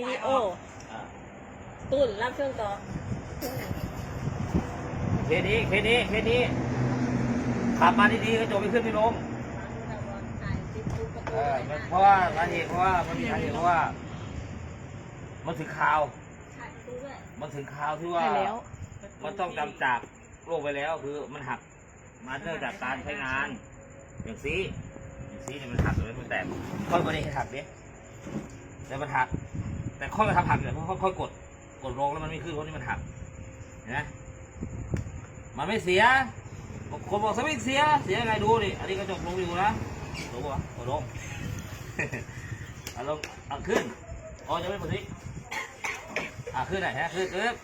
วิดีโอตุนรับช่วงต่อเคสนี้เคสนี้เคสนี้ขับมาดีๆก็จบไปขึ้นไม่ลงเออมันเพราะว่าสาเหตุเพราะว่ามันมีสาเหตุเพราะว่า มันถึงข่าว มันถึงข่าวที่ว่าใช่แล้วมันต้องจำจากโลกไปแล้วคือมันหักมาเนื่องจากการใช้งาน อย่างซีอย่างซีเนี่ยมันหักเลยมันแตกค่อยบริหักเนี้ยแต่มันหัก แต่ค่อยมาทำหักเนี่ยเพราะค่อยๆกด กดลงแล้วมันไม่ขึ้นเพราะนี่มันหักเห็นไหมมันไม่เสียคนบอกสวิตช์เสีย เสียไงดูดิอันนี้กระจกลงอยู่นะลงปะกดลงเอาลงเอาขึ้นอ๋อจะไม่หมดสิอะขึ้นไหนฮะขึ้นขึ้น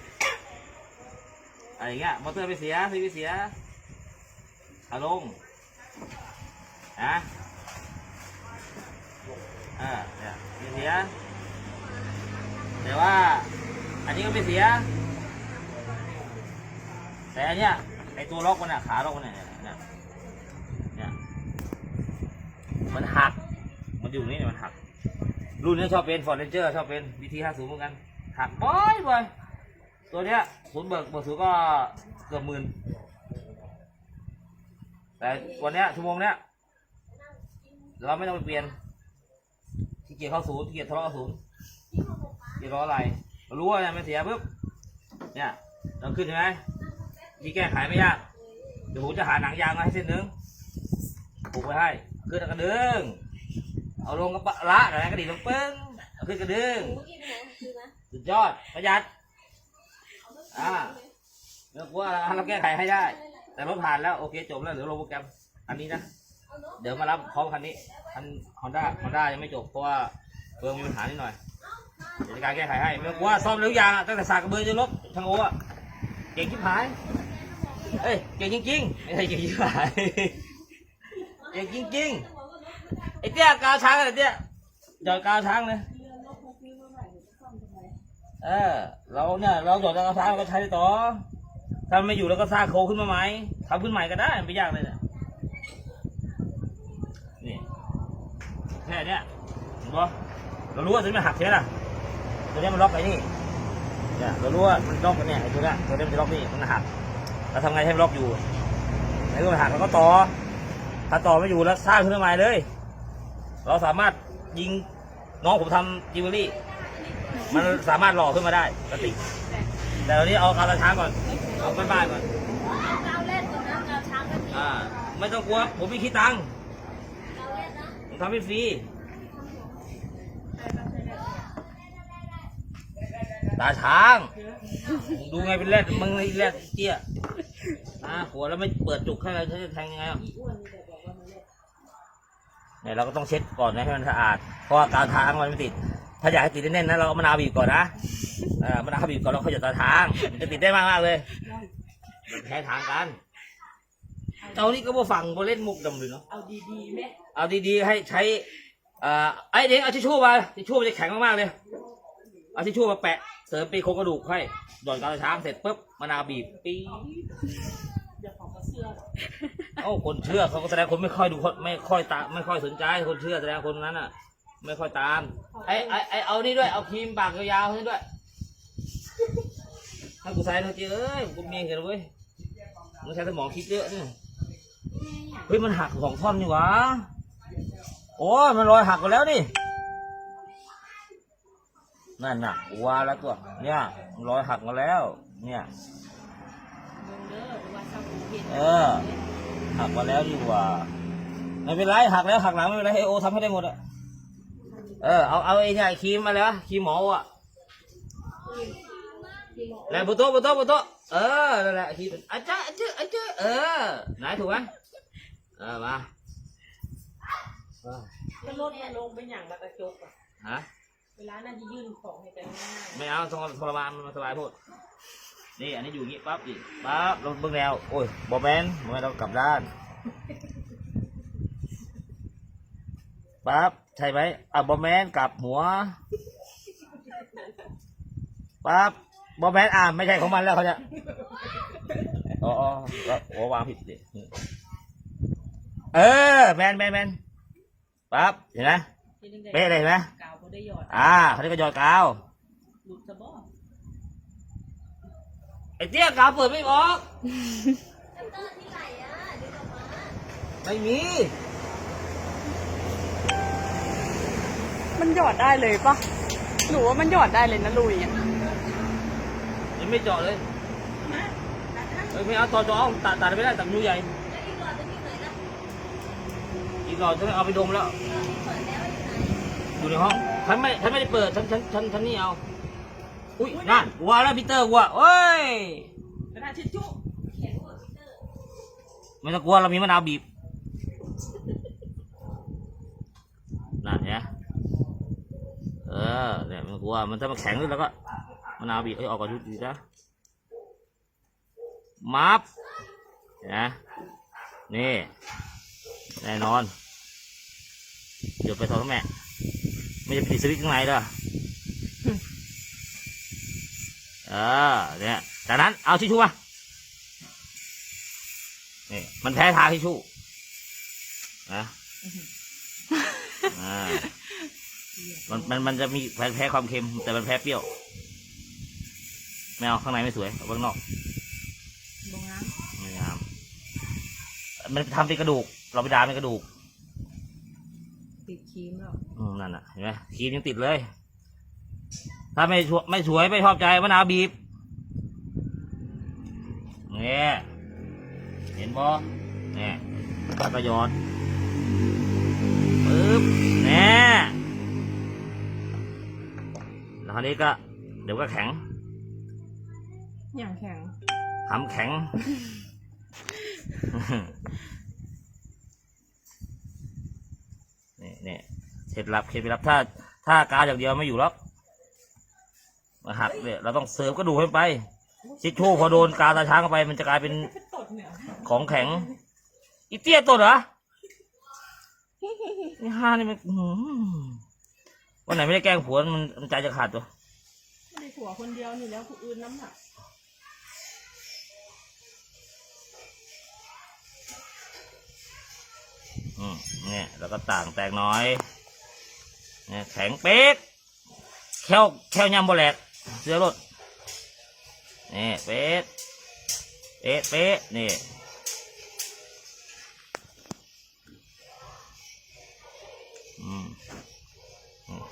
อะไรเงี้ยมอเตอร์ไม่เสียซีไม่เสียเอาลงนะอ่าเนี่ยไม่เสีย แต่ว่า อันนี้ก็ไม่เสีย แต่อันเนี้ยไอตัวล็อกมันอะขาล็อกมันเนี่ยเนี่ยเนี่ยมันหัก มันอยู่นี่เนี่ยมันหัก รุ่นนี้ชอบเป็นฟอร์เรนเจอร์ชอบเป็นบีทีห้าศูนย์เหมือนกัน หักบ่อยบ่อยตัวเนี้ยศูนย์เบิกเบิกศูนย์ก็เกือบหมื่นแต่วันเนี้ยชั่วโมงเนี้ยเราไม่ต้องไปเปลี่ยนที่เกียจเข้าศูนย์ที่เกียจทะเลาะศูนย์ ที่ล้ออะไรเรารู้ว่ามันเสียปุ๊บเนี่ยเราขึ้นใช่ไหมที่แก้ไขไม่ยากเดี๋ยวผมจะหาหนังยางมาให้เส้นหนึ่งผูกไว้ให้ขึ้นกระดึงเอาลงกระปะละอะไรกระดิ่งลงปึ้งเอาขึ้นกระดึงสุดยอดประหยัดอ่าเรื่องว่าเราแก้ไขให้ได้ แต่รถผ่านแล้วโอเคจบแล้วเหลือลโปรแกรมอันนี้นะเดี๋ยวมารับพร้อมคันนี้คันฮอนด้าฮอนด้ายังไม่จบเพราะว่าเฟิร์มมีปัญหานิดหน่อย เดี๋ยวจะการแก้ไขให้ไม่ต้อกลัวซ่อมเร็วยางอะตั้งแต่สากกระเบือจนลบทางโอ้อะเก่งชิบหาย เอ้ยเก่งจริงๆไม่ใช่เก่งชิบหาย เก่งจริงๆไอ้เตี้ยกาวช้างอะไรเตี้ยหยอดกาวช้างเลยเออเราเนี่ยเราหยอดกาวช้างเราก็ใช้ต่อถ้าไม่อยู่เราก็สร้างโครงขึ้นมาใหม่ทำขึ้นใหม่ก็ได้ไม่ยากเลยเนี่ยนี่แค่เนี้ยเห็นปะเรารู้ว่าตัวนี้มันหักใช่ไหมล่ะ ตัวนี้มันล็อกไอ้นี่เนี่ยเรารู้ว่ามันล็อกกันเนี่ยไอ้ตัวเนี้ยตัวนี้มันจะล็อกนี่มันหักเราทำไงให้มันล็อกอยู่ไอ้ตัวมันหักเราก็ต่อ ถ้าต่อไม่อยู่แล้วสร้างขึ้นมาใหม่เลย เราสามารถยิงน้องผมทำจิวเวลรี่ มันสามารถหล่อขึ้นมาได้ปกติ แต่ตอนนี้เอากาวตาช้างก่อน เอาบ้านๆก่อนกาวเล่นตรงนั้นกาวช้างก็มีอ่าไม่ต้องกลัวผมไม่คิดตังค์กาวเล่นนะผมทำให้ฟรีาช้างมึงดูไงเป็นแรดมึงไอ้แรดเจี๊ยอ่าหัวแล้วไม่เปิดจุกให้อะไรเขาจะแทงยังไงอะเนี่ยเราก็ต้องเช็ดก่อนนะให้มันสะอาด เพราะว่ากาวทางมันไม่ติด ถ้าอยากให้ติดแน่นๆนะเราเอามะนาวบีบก่อนนะเออมะนาวบีบก่อนแล้วค่อยหยดตาทาง มันจะติดได้มากๆเลยมันแพ้ทางกันเจ้านี่ก็บ่ฟังบ่เล่นมุกดำเลยเนาะ เอาดีๆไหมเอาดีๆให้ใช้เอ่อไอ้เด็กเอาทิชชู่มาทิชชู่มันจะแข็งมากๆเลย เอาทิชชู่มาแปะเสริมปีโครงกระดูกให้หย่อนกาวช้างเสร็จปุ๊บมะนาวบีบปี๊ดอย่าของมาเสื้อเอ้าคนเชื่อเขาก็แสดงคนไม่ค่อยดูคนไม่ค่อยตามไม่ค่อยสนใจคนเชื่อแสดงคนนั้นอะ ไม่ค่อยตามไอ้ไอ้ไอ้เอานี่ด้วยเอาครีมปากยาวๆให้ด้วยให้กูใส่เถอเจ้เอ้ยกูมีเห็นเว้ยมึงใช้สมองคิดเยอะนี่เฮ้ยมันหักสองท่อนนี่หวะโอ้มันรอยหักไปแล้วนี่ นั่นน่ะว่าแล้วตัว เนี่ยรอยหักมาแล้ว เนี่ยเบิ่งเด้อว่าซ้ำเห็นเออ หักมาแล้วดีกว่าไม่เป็นไรหักแล้วหักหลังไม่เป็นไรให้โอทำให้ได้หมดอะเออเอาเอาไอ้เนี่ยไอ้ครีมมาแล้วครีมหมออะแล้วบนโต๊ะบนโต๊ะบนโต๊ะเออนั่นแหละครีมอาจ้าอาจ้าอาจ้าเออไหนถูกไหมเออมาเออถ้ารถมันลงเป็นอย่างมากระจกอะฮะ เวลาน่าจะยื่นของให้กันง่ายไม่เอาทรทรมานมันสบายโพดนี่อันนี้อยู่อย่างงี้ปั๊บดิปั๊บลงเบื้องแนวโอ้ยบอแมนบอแมนเรากลับด้านปั๊บใช่ไหมอะบอแมนกลับหัวปั๊บบอแมนอ่าไม่ใช่ของมันแล้วเขาจะอ๋ออ๋อก็โอ้วางผิดดิเออแมนแมนแมนปั๊บเห็นไหมๆที่นึงได้เป๊ะเลยเห็นไหมกาวบ่ ได้หยอดอ่าเขาเรียกว่าหยอดกาวหลุดสะบอไอ้เตี้ยกาวเปิดไม่ออกคัตเตอร์ที่ไหนอะดึงออกมาไม่มี มันหยอดได้เลยปะหนูว่ามันหยอดได้เลยนะลุยอะยังไม่เจาะเลยมาตัดให้เอ้ยไม่เอาต่อจอเอาตัดตัดไม่ได้ตัดนิ้วใหญ่ แล้วอีกหลอดเป็นที่ไหนล่ะ อีกหน่อยฉันเอาไปดมแล้ว หลอดที่เปิดแล้ว อยู่ไหนอยู่ในห้องฉันไม่ฉันไม่ได้เปิดฉันฉันฉันฉันนี่เอา อุ้ยนั่นกลัวแล้วพีเตอร์กลัวเอ้ยกระดาษทิชชู่เขียนหัวพิเตอร์ไม่ต้องกลัวเรามีมะนาวบีบนั่นเนี่ยเออเนี่ยไมันกลัวมันถ้ามันแข็งขึ้นแล้วก็มะนาวบีบเอ้ยออกก่อนดูดีนะมับเห็นะนี่แน่นอน เดี๋ยวไปทอดแม่ ไม่จะปิดสวิตช์ข้างในเด้อเออเนี่ยจากนั้นเอาทิชชู่มานี่มันแพ้ทาทิชชู่นะอ่ามันมันมันจะมีแพ้แพ้ความเค็ม แต่มันแพ้เปรี้ยวไม่เอาข้างในไม่สวยเอาข้างนอกลงน้ไม่งามมันทำเป็นกระดูก เราไปดามเป็นกระดูกำ ติดครีมแล้วอืมนั่นน่ะเห็นไหมครีมยังติดเลย ถ้าไม่สวยไม่สวยไม่ชอบใจมะนาวบีบเนี่ยเห็นบ่เนี่ยแล้วก็หยอดปึ๊บเนี่ยแล้วคราวนี้ก็ เดี๋ยวก็แข็งอย่างแข็งทำแข็ง นี่นี่เคล็ดลับเคล็ดลับถ้าถ้ากาอย่างเดียวไม่อยู่หรอกมาหักเนี่ยเราต้องเสิร์ฟก็ดูกให้มันไปชิชชู่พอโดนกาตาช้างเข้าไป มันจะกลายเป็นตดเนี่ยของแข็งอีเตี้ยตัวเหรอนี่ห้านี่มันอื้อหือวันไหนไม่ได้แกล้งผัวมันมันใจจะขาดตัวไม่ได้ผัวคนเดียวนี่แล้วผู้อื่นน้ำหนักอืม เนี่ยแล้วก็ต่างแตกน้อยเนี่ยแข็งเป๊กแค่วแค่วยำบแหลกเสื้อรถนี่เป๊ะเป๊ะเป๊ะนี่อืม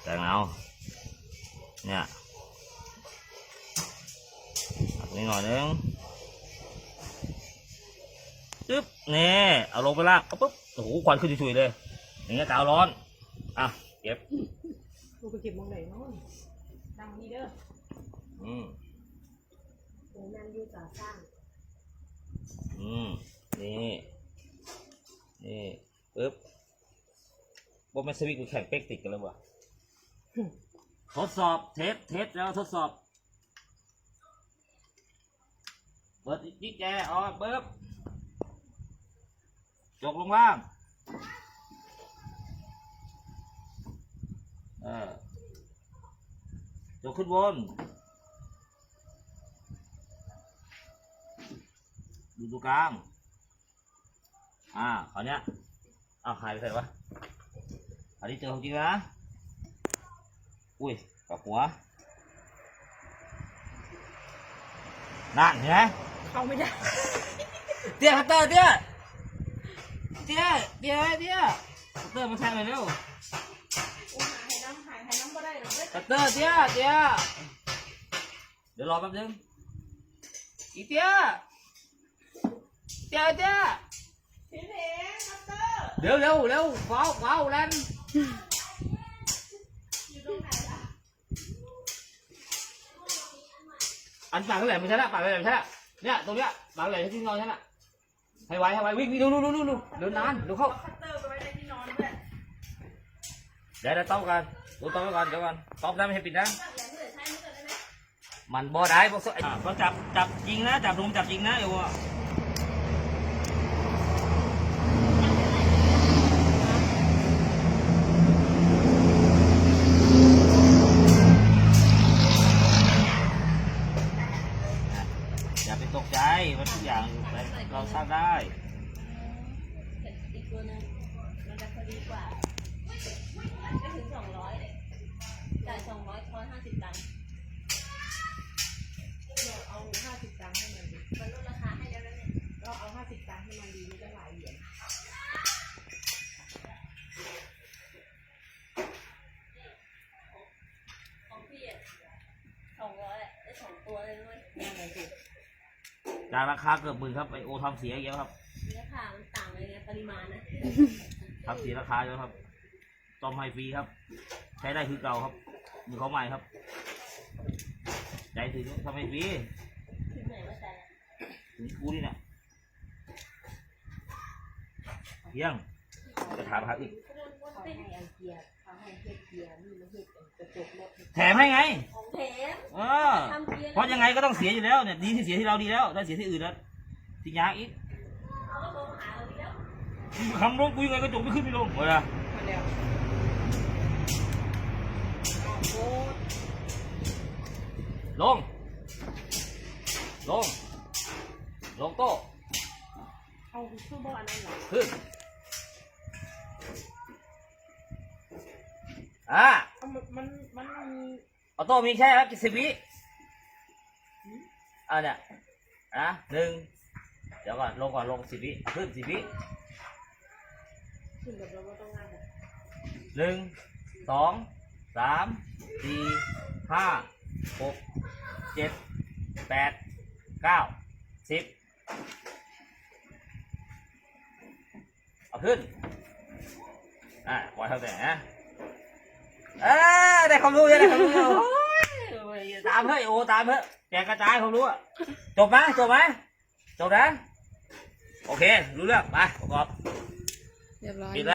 แต่งเอาเนี่ยอันนี้หน่อยนึง จึ๊บนี่เอาลงไปลากปุ๊บโอ้โหควันขึ้นชุยๆเลย อย่างเงี้ยกาวร้อนอะเก็บลูกไปเก็บมองไหนเนาะดังนี่เด้ออืมโอ้นั่นอยู่ต่อสร้างอืมนี่นี่ปึ๊บโบแมนสวิกกูแข่งเป๊กติดกันแล้ววะทดสอบเทสเทสแล้วทดสอบเปิดจิ๊กแจออกปึ๊บ จกลงล่าง เออจกขึ้นบนดูตรงกลาง อ่าคราวเนี้ยอ้าวหายไปไหนวะอันนี้เจอของจริงนะ อุ้ยกับหัว นั่นเห็นไหมเข้าไม่ได้ เตี้ยคัตเตอร์เตี้ย เตี้ยเตี้ยเตี้ยคัตเตอร์มาแทงหน่อยเร็วโอ้หายน้ำหายหายน้ำก็ได้หรอกเด้อคัตเตอร์เตี้ยเตี้ยเดี๋ยวรอแป๊บนึงอีเตี้ยเตี้ยเตี้ยพี่เพงคัตเตอร์เร็วเร็วเร็วฟ้าวฟ้าวแลนอันปากแหละไม่ใช่ละปากแหละไม่ใช่ละเนี่ยตรงเนี้ยปากนั่นแหละที่นอนฉันน่ะ ให้ไวให้ไววิ่งวิ่งดูดูดูดูเดินนานดูเข้าคัตเตอร์ไปไว้ในที่นอนด้วยเดี๋ยวเราต้องกันดูต้องก่อนเดี๋ยวก่อนต้องได้ไม่ให้ปิดนะมันบอได้บ่สอะก็จับจับจริงนะจับรุมจับจริงนะเอวอ่ ไม่ถึงสองร้อยจ่ายสองร้อยทอนห้าสิบตังค์เราเอาห้าสิบตังค์ให้มันดีมันลดราคาให้แล้วนะเนี่ยเรเอาห้าสิบตังค์ให้มันดีมันก็หลายเหรียญของพี่อะสองร้อยได้สองตัวเลยด้วยนั่นเลยสิจากราคาเกือบหมื่นครับไอโอทำเสียเยอะครับ เนื้อผ่ามันต่างเลยไงปริมาณนะ ทำเสียราคาเยอะครับจอมไฮฟรีครับ ใช้ได้คือเก่าครับมือเขาใหม่ครับ ใจถึงทำไมฟรีถึงไหนว่าแต่ถึงกูนี่นี่ยเที่ยงจะถามหาอีกเขาให้เอาเกียร์เขาให้เฮ็ดเกียร์นี่มาเฮ็ดกระจกรถแถมให้ไงองแถมเออเพราะยังไงก็ต้องเสียอยู่แล้วเนี่ยดีที่เสียที่เราดีแล้วถ้าเสียที่อื่นแล้วที่ยากอีก เขาก็โทรหาเราอีกแล้ว คำร้องกูยังไงก็จบไม่ขึ้นไม่ลงเวลามาแล้วโอ้ลง ลง ลงโต๊ะเอาคือบ่อันนั้นเหรอขึ้น อ่า เอามันมันมันมีออโต้มีแค่ครับสิบวิอ่าเนี่ยนะหนึ่งเดี๋ยวก่อนลงก่อนลงสิบวิขึ้นสิบวิ หนึ่งสองสามสี่ห้าหกเจ็ดแปดเก้าสิบเอาขึ้น อ่าปล่อยเท่าไหร่นะเออได้ความรู้เยอะได้ความรู้เยอะโอ้ยตามเฮ้ยโอ้ตามเฮ้ยแจกกระจายความรู้อะจบไหมจบไหมจบนะ โอเค รู้เรื่องไปประกอบ เรียบร้อยปิดแล้ว